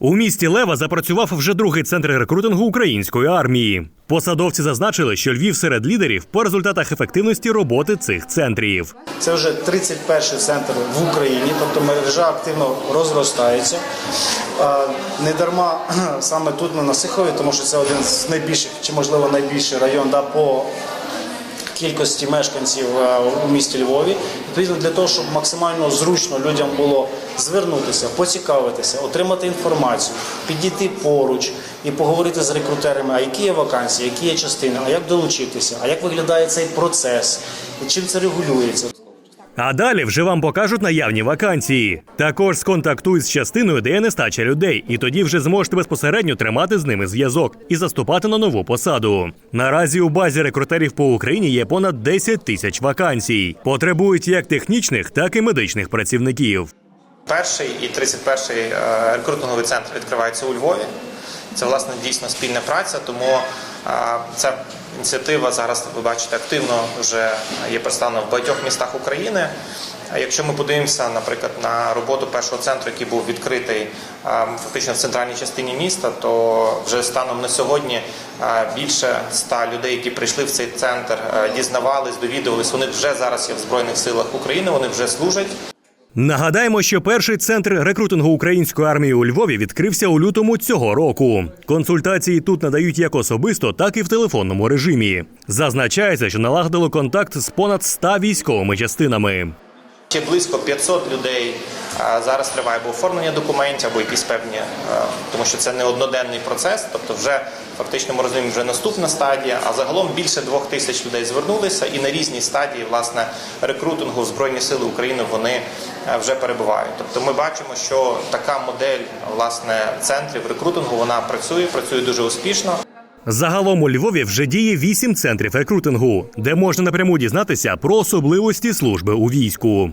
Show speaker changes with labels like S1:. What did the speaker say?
S1: У місті Лева запрацював вже другий центр рекрутингу української армії. Посадовці зазначили, що Львів серед лідерів по результатах ефективності роботи цих центрів.
S2: Це вже 31-й центр в Україні, тобто мережа активно розростається. Не дарма саме тут на Насихові, тому що це один з найбільших, чи можливо найбільший район да, по кількості мешканців е, у місті Львові. Відповідно, для того, щоб максимально зручно людям було звернутися, поцікавитися, отримати інформацію, підійти поруч і поговорити з рекрутерами, а які є вакансії, які є частини, а як долучитися, а як виглядає цей процес, чим це регулюється.
S1: А далі вже вам покажуть наявні вакансії. Також сконтактують з частиною, де є нестача людей, і тоді вже зможете безпосередньо тримати з ними зв'язок і заступати на нову посаду. Наразі у базі рекрутерів по Україні є понад 10 тисяч вакансій. Потребують як технічних, так і медичних працівників.
S3: Перший і 31-й е, рекрутинговий центр відкривається у Львові. Це власне дійсно спільна праця, тому ця ініціатива зараз ви бачите активно вже є представлена в багатьох містах України. Якщо ми подивимося, наприклад, на роботу першого центру, який був відкритий фактично в центральній частині міста, то вже станом на сьогодні більше ста людей, які прийшли в цей центр, дізнавались, довідувались. Вони вже зараз є в збройних силах України. Вони вже служать.
S1: Нагадаємо, що перший центр рекрутингу української армії у Львові відкрився у лютому цього року. Консультації тут надають як особисто, так і в телефонному режимі. Зазначається, що налагодили контакт з понад 100 військовими частинами.
S3: Ще близько 500 людей зараз триває або оформлення документів, або якісь певні, тому що це не одноденний процес, тобто вже фактично ми розуміємо, вже наступна стадія. А загалом більше двох тисяч людей звернулися, і на різній стадії власне рекрутингу Збройні Сили України вони вже перебувають. Тобто ми бачимо, що така модель власне центрів рекрутингу вона працює, працює дуже успішно.
S1: Загалом у Львові вже діє вісім центрів рекрутингу, де можна напряму дізнатися про особливості служби у війську.